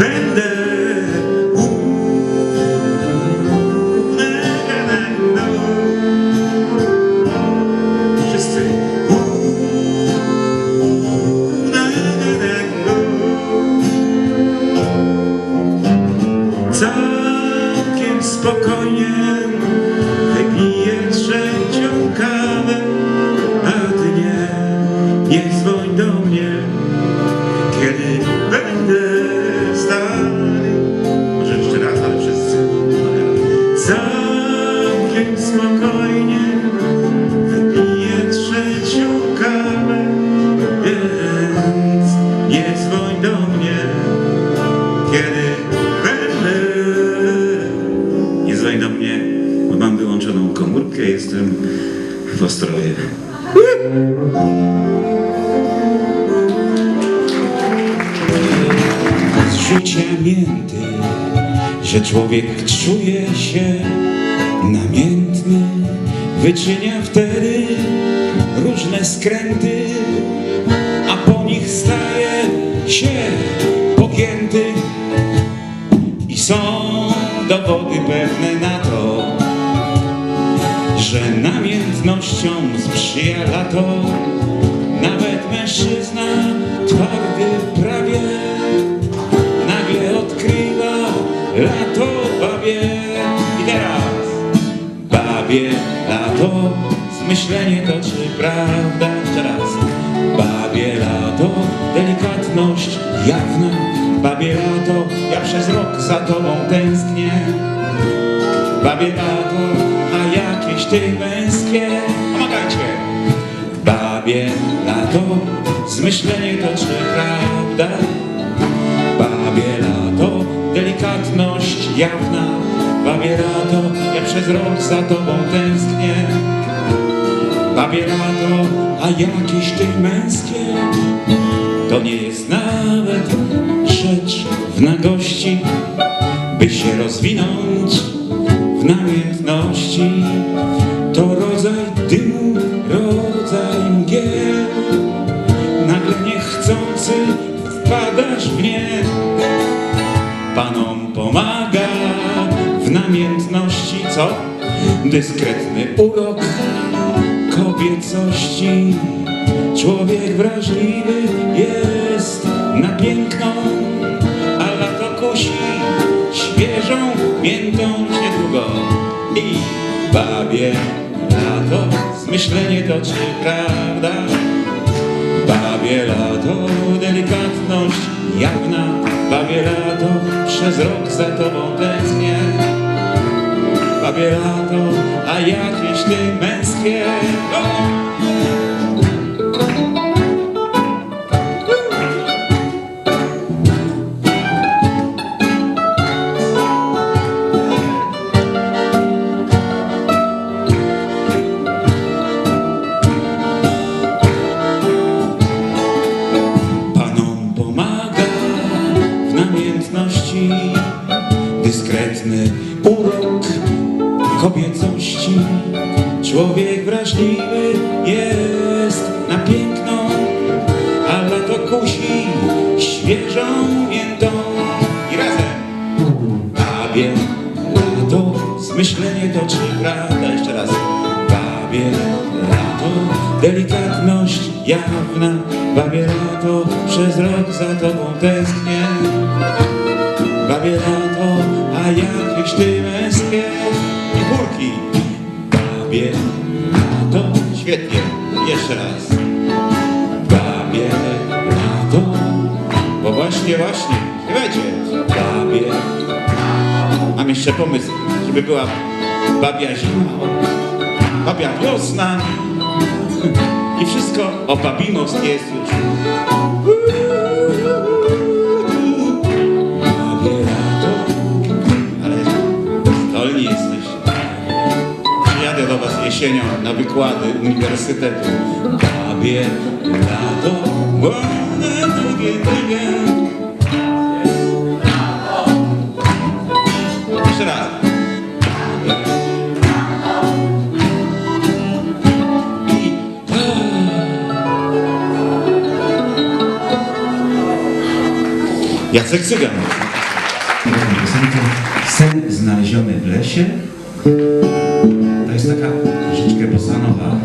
będę. Wszyscy. Całkiem spokojnie komórkę, jestem w Ostrowie. z mięty, że człowiek czuje się namiętny, wyczynia wtedy różne skręty, a po nich staje się pogięty i są dowody pewne na to, że namiętnościom sprzyja lato, nawet mężczyzna twardy prawie nagle odkrywa lato babie. I teraz babie lato, zmyślenie to czy prawda? Jeszcze raz. Babie lato, delikatność jawna. Babie lato, ja przez rok za tobą tęsknię. Babie lato, ty męskie. Pomagajcie! Babie lato, zmyślenie to czy prawda? Babie lato, delikatność jawna. Babie lato, ja przez rok za tobą tęsknię. Babie lato, a jakieś ty męskie. To nie jest nawet rzecz w nagości, by się rozwinąć co? Dyskretny urok kobiecości. Człowiek wrażliwy jest na piękną, a lato kusi świeżą miętą niedługo. I babie lato, zmyślenie to czy prawda? Babie lato, delikatność jawna, babie lato, przez rok za tobą tęsknię. Babie lato, a jakieś ty męskie. O! Jawna. Babie lato, przez rok za tobą tęsknię. Babie lato, a jakieś ty męskie i. Babie lato, świetnie, jeszcze raz. Babie lato, bo właśnie, właśnie, śpiewajcie. Babie Mam jeszcze pomysł, żeby była babia zima, babia wiosna i wszystko o babinost jest już. Ale zdolni jesteście. Przyjadę do was jesienią na wykłady uniwersytetu. Babie Jacek Cygan. Sen znaleziony w lesie. To jest taka troszeczkę bosanowa.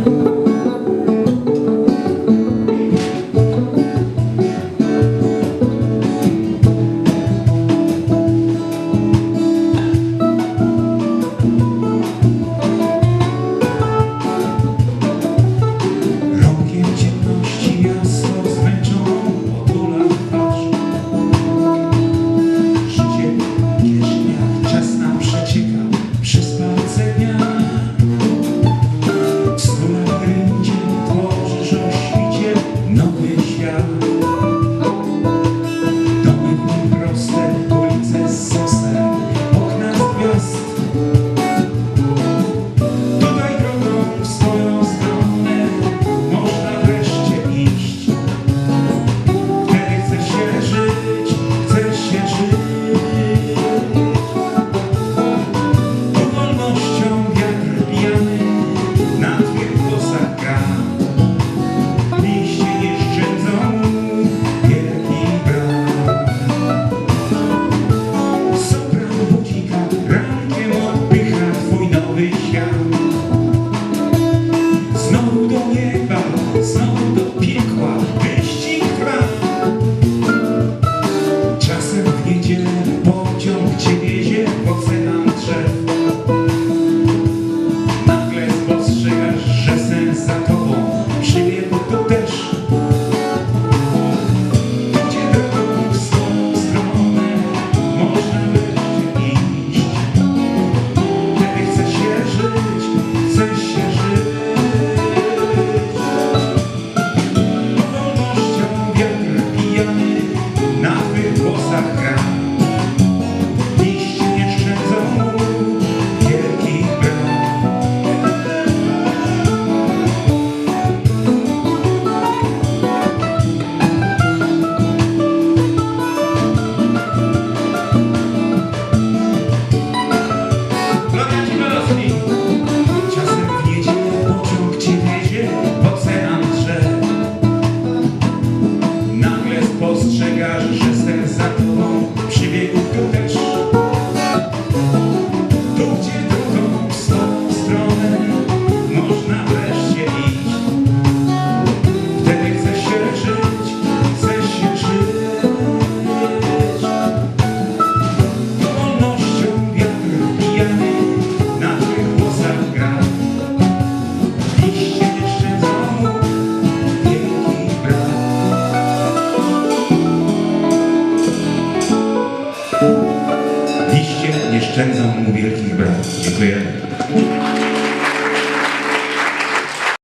oszczędzam mu wielkich braw. Dziękujemy.